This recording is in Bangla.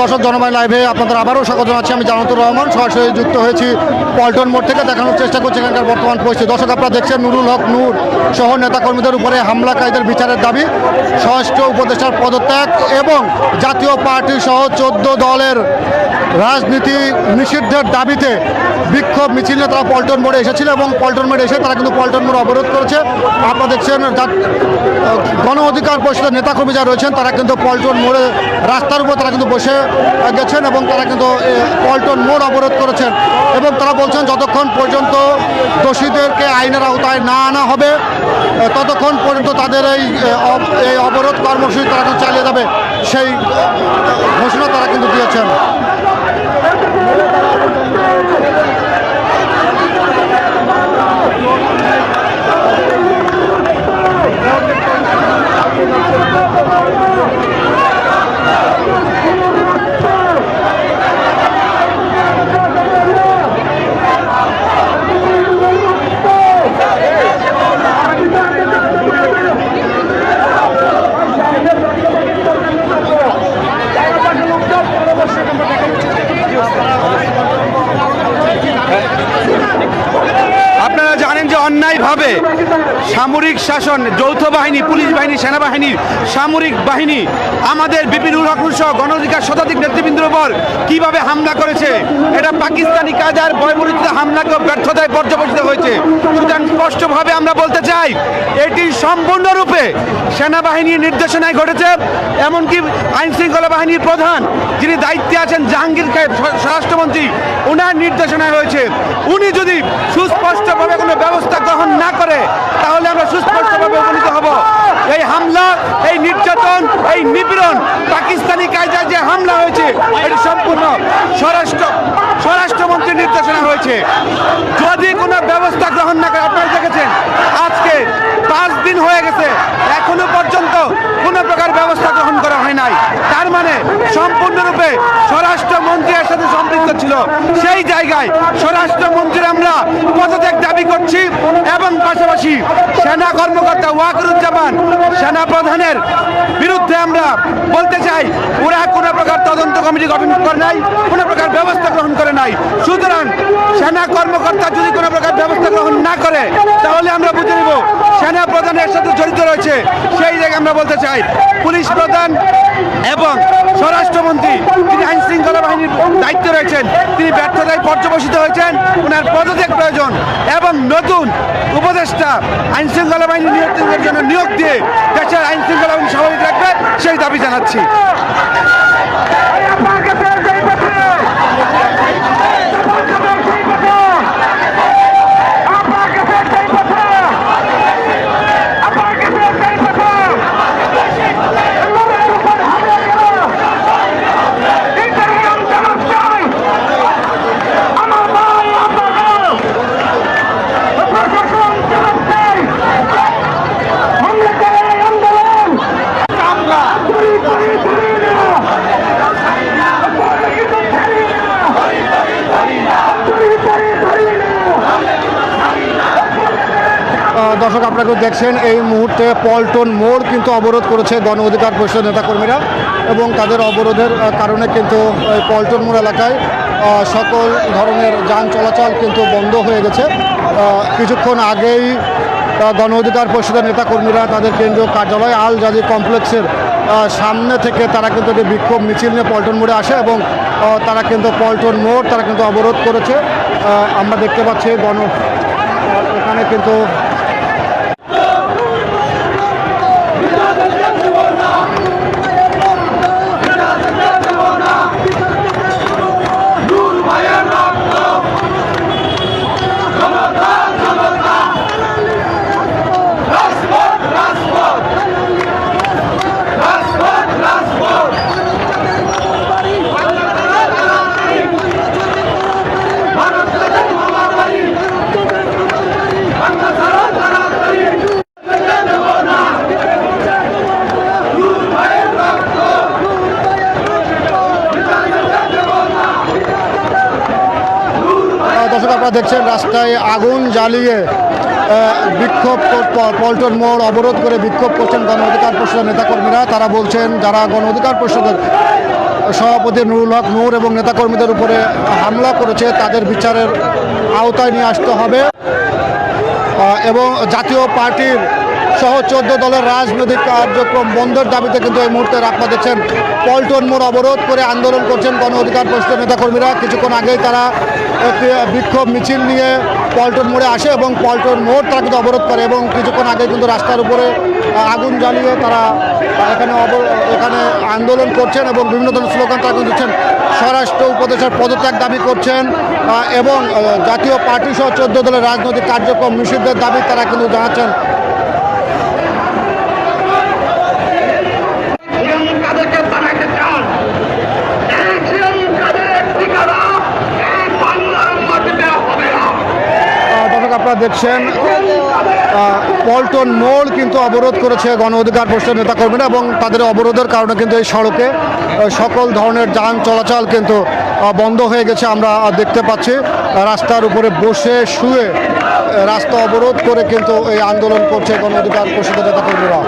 দর্শক জনবাই লাইভে আপনাদের আবারও স্বাগত জানাচ্ছি আমি জানাতুর রহমান। সরাসরি যুক্ত হয়েছি পল্টন মোড় থেকে। দেখানোর চেষ্টা করছি এখানকার বর্তমান পরিস্থিতি। দর্শক, আপনারা দেখছেন নুরুল হক নূর সহ নেতাকর্মীদের উপরে হামলাকারীদের বিচারের দাবি। স্বরাষ্ট্র উপদেষ্টার পদত্যাগ এবং জাতীয় পার্টি সহ চোদ্দ দলের রাজনীতি নিষিদ্ধের দাবিতে বিক্ষোভ মিছিল নিয়ে তারা পল্টন মোড়ে এসেছিল এবং পল্টন মোড়ে এসে তারা কিন্তু পল্টন মোড় অবরোধ করেছে। আপনারা দেখছেন গণ অধিকার পরিষদের নেতাকর্মী যারা রয়েছেন, তারা কিন্তু পল্টন মোড়ে রাস্তার উপর তারা কিন্তু বসে গেছেন এবং তারা কিন্তু পল্টন মোড় অবরোধ করেছেন। এবং তারা বলছেন, যতক্ষণ পর্যন্ত দোষীদেরকে আইনের আওতায় না আনা হবে ততক্ষণ পর্যন্ত তাদের এই এই অবরোধ কর্মসূচি তারা কিন্তু চালিয়ে যাবে। সেই ঘোষণা তারা কিন্তু দিয়েছেন। আপনারা সামরিক শাসন, যৌথ বাহিনী, পুলিশ বাহিনী সেনাবাহিনীর সামরিক বাহিনী, আমাদের বিপিনুল হকুর সহ গণ অধিকার শতাধিক নেতৃবৃন্দের উপর কীভাবে হামলা করেছে? এটা পাকিস্তানি কায়দার বয়বরিত হামলাকে ব্যর্থতায় পর্যবেসিত হয়েছে। সুতরাং স্পষ্টভাবে আমরা বলতে চাই, এটি সম্পূর্ণরূপে সেনাবাহিনীর নির্দেশনায় ঘটেছে, এমনকি আইন শৃঙ্খলা বাহিনীর প্রধান যিনি দায়িত্বে আছেন, জাহাঙ্গীর খায়ের স্বরাষ্ট্রমন্ত্রী ওনার নির্দেশনায় হয়েছে। উনি যদি সুস্পষ্টভাবে কোনো ব্যবস্থা গ্রহণ না করে, তাহলে আমরা সুস্পষ্টভাবে উপনীত হব। এই হামলা, এই নির্যাতন, এই নিপীড়ন পাকিস্তানি কায়দায় যে হামলা হয়েছে, এটি সম্পূর্ণ স্বরাষ্ট্র, স্বরাষ্ট্রমন্ত্রীর নির্দেশনা হয়েছে। যদি কোনো ব্যবস্থা গ্রহণ না করে, আপনারা দেখেছেন, আজকে পাঁচ দিন হয়ে গেছে, এখনও পর্যন্ত কোনো প্রকার ব্যবস্থা গ্রহণ করা হয় নাই। তার মানে সম্পূর্ণরূপে স্বরাষ্ট্রমন্ত্রী এর সাথে সম্পৃক্ত ছিল। সেই জায়গায় দাবি করছি এবং পাশাপাশি সেনা কর্মকর্তা ওয়াকরুজ্জামান সেনা প্রধানের বিরুদ্ধে আমরা বলতে চাই, ওরা কোনো প্রকার তদন্ত কমিটি গঠন করে নাই, কোনো প্রকার ব্যবস্থা গ্রহণ করে নাই। সুতরাং সেনা কর্মকর্তা যদি কোনো প্রকার ব্যবস্থা গ্রহণ না করে, তাহলে আমরা বুঝে প্রধানের সাথে জড়িত রয়েছে, সেই জায়গায় আমরা বলতে চাই, পুলিশ প্রধান এবং স্বরাষ্ট্রমন্ত্রী, তিনি আইন শৃঙ্খলা বাহিনীর দায়িত্বে রয়েছেন, তিনি ব্যর্থতায় পর্যবসিত হয়েছেন ওনার পদত্যাগ প্রয়োজন এবং নতুন উপদেষ্টা আইন শৃঙ্খলা বাহিনী নিয়োগের জন্য নিয়োগ দিয়ে দেশের আইন শৃঙ্খলা বাহিনী স্বাভাবিক রাখবে, সেই দাবি জানাচ্ছি। দর্শক আপনাকে দেখছেন, এই মুহূর্তে পল্টন মোড় কিন্তু অবরোধ করেছে গণ অধিকার পরিষদ নেতাকর্মীরা এবং তাদের অবরোধের কারণে কিন্তু পল্টন মোড় এলাকায় সকল ধরনের যান চলাচল কিন্তু বন্ধ হয়ে গেছে। কিছুক্ষণ আগেই গণ অধিকার পরিষদের নেতাকর্মীরা তাদের কেন্দ্রীয় কার্যালয় আল জাজি কমপ্লেক্সের সামনে থেকে তারা কিন্তু একটি বিক্ষোভ মিছিল নিয়ে পল্টন মোড়ে আসে এবং তারা কিন্তু পল্টন মোড় তারা কিন্তু অবরোধ করেছে। আমরা দেখতে পাচ্ছি গণ এখানে কিন্তু Father. দর্শক আপনারা দেখছেন, রাস্তায় আগুন জ্বালিয়ে বিক্ষোভ পল্টন মোড় অবরোধ করে বিক্ষোভ করছেন গণ অধিকার পরিষদের নেতাকর্মীরা। তারা বলছেন, যারা গণ অধিকার পরিষদের সভাপতি নুরুল হক নূর এবং নেতাকর্মীদের উপরে হামলা করেছে, তাদের বিচারের আওতায় নিয়ে আসতে হবে। এবং জাতীয় পার্টির সহ চোদ্দ দলের রাজনৈতিক কার্যক্রম বন্ধের দাবিতে কিন্তু এই মুহূর্তে আপনারা দেখছেন পল্টন মোড় অবরোধ করে আন্দোলন করছেন গণ অধিকার পরিষদের নেতাকর্মীরা। কিছুক্ষণ আগেই তারা বিক্ষোভ মিছিল নিয়ে পল্টন মোড়ে আসে এবং পল্টন মোড় তারা কিন্তু অবরোধ করে এবং কিছুক্ষণ আগে কিন্তু রাস্তার উপরে আগুন জ্বালিয়ে তারা এখানে এখানে আন্দোলন করছেন এবং বিভিন্ন ধরনের স্লোগান তারা কিন্তু দিচ্ছেন। স্বরাষ্ট্র উপদেশের পদত্যাগ দাবি করছেন এবং জাতীয় পার্টি সহ চোদ্দ দলের রাজনৈতিক কার্যক্রম নিষিদ্ধের দাবি তারা কিন্তু জানাচ্ছেন। দেখছেন পল্টন মোড় কিন্তু অবরোধ করেছে গণ অধিকার পরিষদের নেতাকর্মীরা এবং তাদের অবরোধের কারণে কিন্তু এই সড়কে সকল ধরনের যান চলাচল কিন্তু বন্ধ হয়ে গেছে আমরা দেখতে পাচ্ছি। রাস্তার উপরে বসে শুয়ে রাস্তা অবরোধ করে কিন্তু এই আন্দোলন করছে গণ অধিকার পরিষদের নেতাকর্মীরা।